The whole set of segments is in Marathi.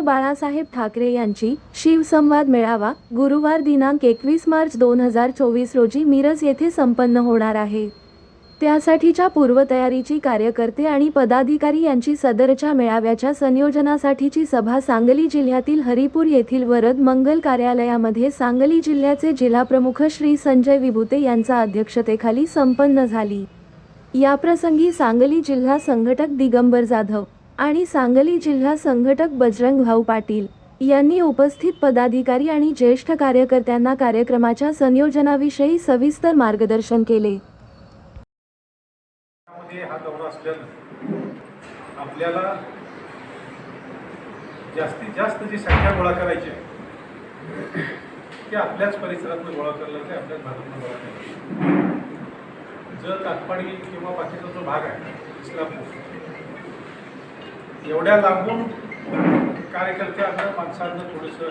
उद्धव बाळासाहेब ठाकरे यांची शिवसंवाद मेळावा गुरुवार दिनांक एकवीस मार्च दोन हजार चोवीस रोजी मिरज येथे संपन्न होणार आहे. त्यासाठीच्या पूर्वतयारीची कार्यकर्ते आणि पदाधिकारी यांची सदरच्या मेळाव्याच्या संयोजनासाठीची सभा सांगली जिल्ह्यातील हरिपूर येथील वरद मंगल कार्यालयामध्ये सांगली जिल्ह्याचे जिल्हाप्रमुख श्री संजय विभुते यांच्या अध्यक्षतेखाली संपन्न झाली. याप्रसंगी सांगली जिल्हा संघटक दिगंबर जाधव आणि सांगली जिल्हा संघटक बजरंग भाऊ पाटील यांनी उपस्थित पदाधिकारी आणि ज्येष्ठ कार्यकर्त्यांना कार्यक्रमाच्या संयोजनाविषयी सविस्तर मार्गदर्शन केले. हा दौरा असल्यानं आपल्याला जास्तीत जास्त जी संख्या गोळा करायची आहे ती आपल्याच परिसरातून गोळा करायला ते आपल्याच भागातून गोळा करायची जर तातपाडी किंवा बाकीचा जो भाग आहे इस्लामपूर एवढ्या लांबून कार्यकर्त्यांना माणसांना थोडंसं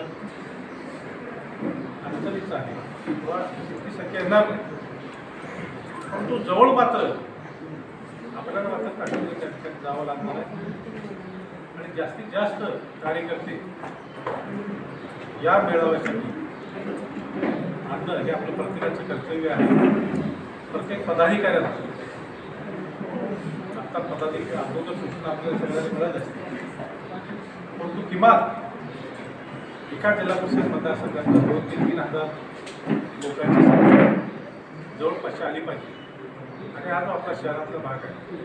अडचणीचं आहे. किंवा ती संख्या येणार नाही. परंतु जवळ मात्र आपल्याला मात्र काश्मीर त्या ठिकाणी जावं लागणार आहे. आणि जास्तीत जास्त कार्यकर्ते या मेळाव्यासाठी आणणं हे आपलं प्रत्येकाचं कर्तव्य आहे. प्रत्येक पदाधिकाऱ्याला आत्ता पदाधिकारी अगोदर सूचना आपल्याला सगळ्यांना मिळत असते. परंतु किमान एका जिल्हा परिषद मतदारसंघाचा दोन ते तीन हजार लोकांची संख्या जवळपासची आली पाहिजे. आणि हा जो आपला शहरातला भाग आहे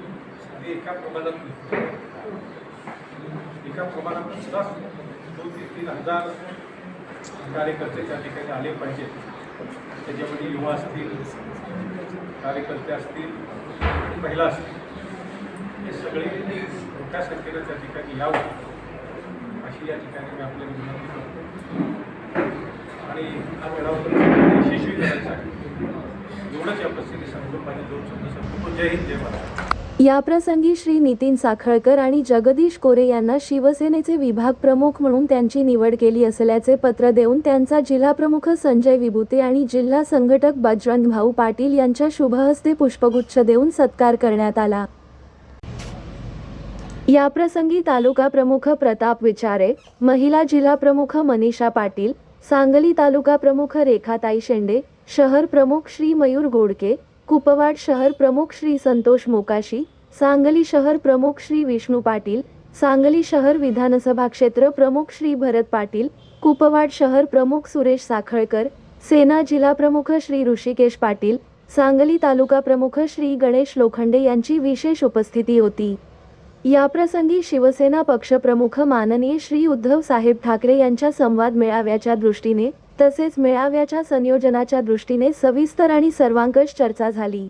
आणि एका प्रमाणात एका प्रमाणात सुद्धा दोन ते तीन हजार कार्यकर्ते त्या ठिकाणी आले पाहिजेत त्याच्यामध्ये युवा असतील कार्यकर्ते असतील महिला असतील. हे सगळे मोठ्या संख्येनं त्या ठिकाणी यावं. अशी या ठिकाणी मी आपल्याला विनंती करतो. आणि हा मेळावा यशस्वी करायचा एवढंच या प्रसिद्धी सांगतो माझे दोन शब्द सांगतो जय हिंद जय महाराष्ट्र याप्रसंगी श्री नितीन साखळकर आणि जगदीश कोरे यांना शिवसेनेचे विभाग प्रमुख म्हणून त्यांची निवड केली असल्याचे पत्र देऊन त्यांचा जिल्हाप्रमुख संजय विभूते आणि जिल्हा संघटक बजरंग भाऊ पाटील यांच्या शुभहस्ते पुष्पगुच्छ देऊन सत्कार करण्यात आला. याप्रसंगी तालुका प्रमुख प्रताप विचारे महिला जिल्हा प्रमुख मनीषा पाटील सांगली तालुका प्रमुख रेखाताई शेंडे शहर प्रमुख श्री मयूर घोडके कुपवाड शहर प्रमुख श्री संतोष मोकाशी सांगली शहर प्रमुख श्री विष्णू पाटील सांगली शहर विधानसभा क्षेत्र प्रमुख श्री भरत पाटील कुपवाड शहर प्रमुख सुरेश साखळकर सेना जिल्हा प्रमुख श्री ऋषिकेश पाटील सांगली तालुका प्रमुख श्री गणेश लोखंडे यांची विशेष उपस्थिती होती. याप्रसंगी शिवसेना पक्षप्रमुख माननीय श्री उद्धव साहेब ठाकरे यांच्या संवाद मेळाव्याच्या दृष्टीने तसेच मेळाव्याच्या संयोजनाच्या दृष्टीने सविस्तर आणि सर्वांकष चर्चा झाली.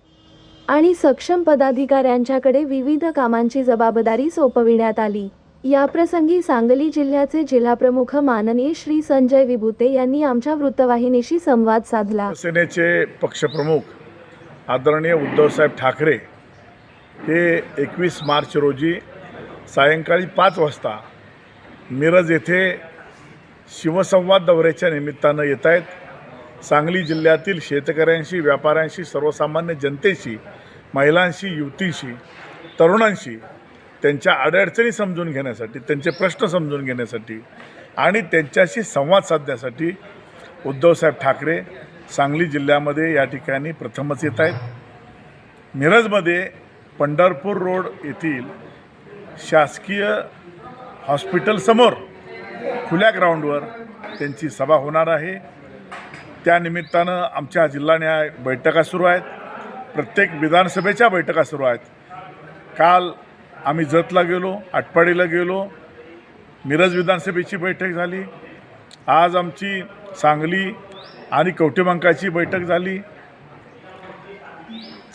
आणि सक्षम पदाधिकाऱ्यांच्याकडे विविध कामांची जबाबदारी सोपविण्यात आली. याप्रसंगी सांगली जिल्ह्याचे जिल्हाप्रमुख माननीय श्री संजय विभुते यांनी आमच्या वृत्तवाहिनीशी संवाद साधला. सेनेचे पक्षप्रमुख आदरणीय उद्धवसाहेब ठाकरे हे एकवीस मार्च रोजी सायंकाळी पाच वाजता मिरज येथे शिवसंवाद दौऱ्याच्या निमित्तानं येत आहेत. सांगली जिल्ह्यातील शेतकऱ्यांशी व्यापाऱ्यांशी सर्वसामान्य जनतेशी महिलांशी युवतींशी तरुणांशी त्यांच्या अडचणी समजून घेण्यासाठी त्यांचे प्रश्न समजून घेण्यासाठी आणि त्यांच्याशी संवाद साधण्यासाठी उद्धवसाहेब ठाकरे सांगली जिल्ह्यामध्ये या ठिकाणी प्रथमच येत आहेत. मिरजमध्ये पंढरपूर रोड येथील शासकीय हॉस्पिटलसमोर खुल्या ग्राउंडवर त्यांची सभा होणार आहे. त्यानिमित्तानं आमच्या जिल्हा न्याय बैठका सुरू आहेत. प्रत्येक विधानसभेच्या बैठका सुरू आहेत. काल आम्ही जतला गेलो आटपाडीला गेलो. मिरज विधानसभेची बैठक झाली. आज आमची सांगली आणि कवटेबंकाची बैठक झाली.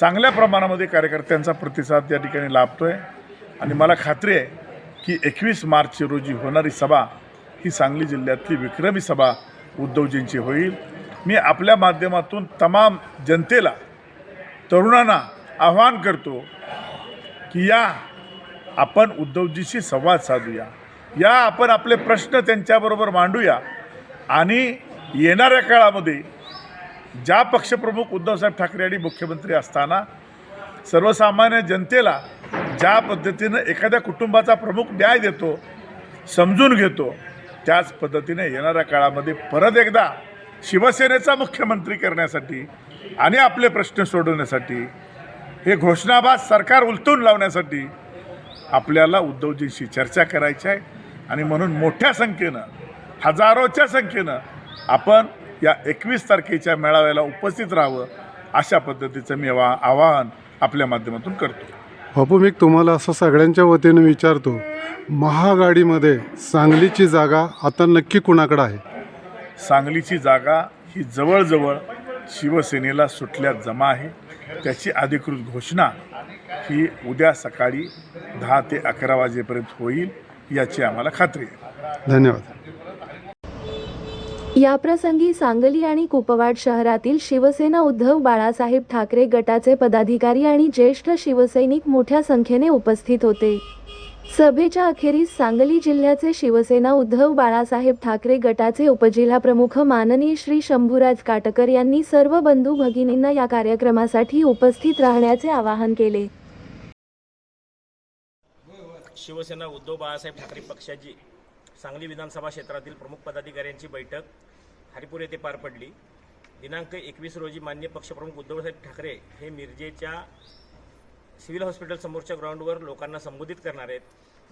चांगल्या प्रमाणामध्ये कार्यकर्त्यांचा प्रतिसाद या ठिकाणी लाभतो आहे आणि मला खात्री आहे की एकवीस मार्च रोजी होणारी सभा ही सांगली जिल्ह्यातली विक्रमी सभा उद्धवजींची होईल. मी आपल्या माध्यमातून तमाम जनतेला तरुणांना आव्हान करतो की या आपण उद्धवजीशी संवाद साधूया. या आपण आपले प्रश्न त्यांच्याबरोबर मांडूया आणि येणाऱ्या काळामध्ये ज्या पक्षप्रमुख उद्धवसाहेब ठाकरे आणि मुख्यमंत्री असताना सर्वसामान्य जनतेला ज्या पद्धतीनं एखाद्या कुटुंबाचा प्रमुख न्याय देतो समजून घेतो त्याच पद्धतीने येणाऱ्या काळामध्ये परत एकदा शिवसेनेचा मुख्यमंत्री करण्यासाठी आणि आपले प्रश्न सोडवण्यासाठी हे घोषणाबाद सरकार उलटून लावण्यासाठी आपल्याला उद्धवजींशी चर्चा करायची आहे. आणि म्हणून मोठ्या संख्येनं हजारोच्या संख्येनं आपण या एकवीस तारखेच्या मेळाव्याला उपस्थित राहावं अशा पद्धतीचं मी आवा आवाहन आपल्या माध्यमातून करतो. बापू मी तुम्हाला असं सगळ्यांच्या वतीने विचारतो महागाडीमध्ये सांगलीची जागा आता नक्की कुणाकडं आहे? सांगलीची जागा ही जवळजवळ शिवसेनेला सुटल्या जमा आहे. त्याची अधिकृत घोषणा ही उद्या सकाळी दहा ते अकरा वाजेपर्यंत होईल याची आम्हाला खात्री आहे. धन्यवाद. याप्रसंगी सांगली आणि कुपवाड शहरातील शिवसेना उद्धव बाळासाहेब ठाकरे गटाचे पदाधिकारी आणि ज्येष्ठ शिवसैनिक मोठ्या संख्येने उपस्थित होते. सभेच्या अखेरीस सांगली जिल्ह्याचे शिवसेना उद्धव बाळासाहेब ठाकरे गटाचे उपजिल्हाप्रमुख माननीय श्री शंभूराज काटकर यांनी सर्व बंधू भगिनींना या कार्यक्रमासाठी उपस्थित राहण्याचे आवाहन केले. शिवसेना उद्धव बाळासाहेब ठाकरे पक्षाची सांगली विधानसभा क्षेत्रातील प्रमुख पदाधिकाऱ्यांची बैठक हरिपूर येथे पार पडली. दिनांक एकवीस रोजी मान्य पक्षप्रमुख उद्धवसाहेब ठाकरे हे मिरजेच्या सिव्हिल हॉस्पिटल समोरच्या ग्राउंडवर लोकांना संबोधित करणार आहेत.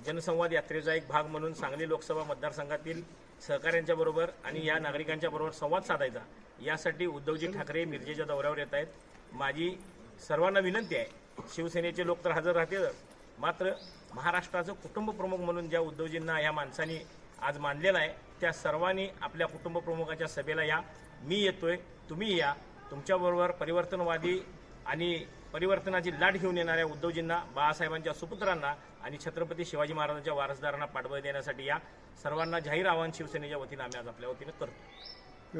जनसंवाद यात्रेचा एक भाग म्हणून सांगली लोकसभा मतदारसंघातील सहकाऱ्यांच्या बरोबर आणि या नागरिकांच्या बरोबर संवाद साधायचा. यासाठी उद्धवजी ठाकरे मिरजेच्या दौऱ्यावर येत आहेत. माझी सर्वांना विनंती आहे शिवसेनेचे लोक तर हजर राहतीलच मात्र महाराष्ट्राचं कुटुंब प्रमुख म्हणून ज्या उद्धवजींना या माणसांनी आज मानलेलं आहे त्या सर्वांनी आपल्या कुटुंब प्रमुखाच्या सभेला या. मी येतोय तुम्ही या. तुमच्याबरोबर परिवर्तनवादी आणि परिवर्तनाची लाट घेऊन येणाऱ्या उद्धवजींना बाळासाहेबांच्या सुपुत्रांना आणि छत्रपती शिवाजी महाराजांच्या वारसदारांना पाठबळ देण्यासाठी या. सर्वांना जाहीर आवाहन शिवसेनेच्या वतीनं आम्ही आज आपल्या वतीनं करतो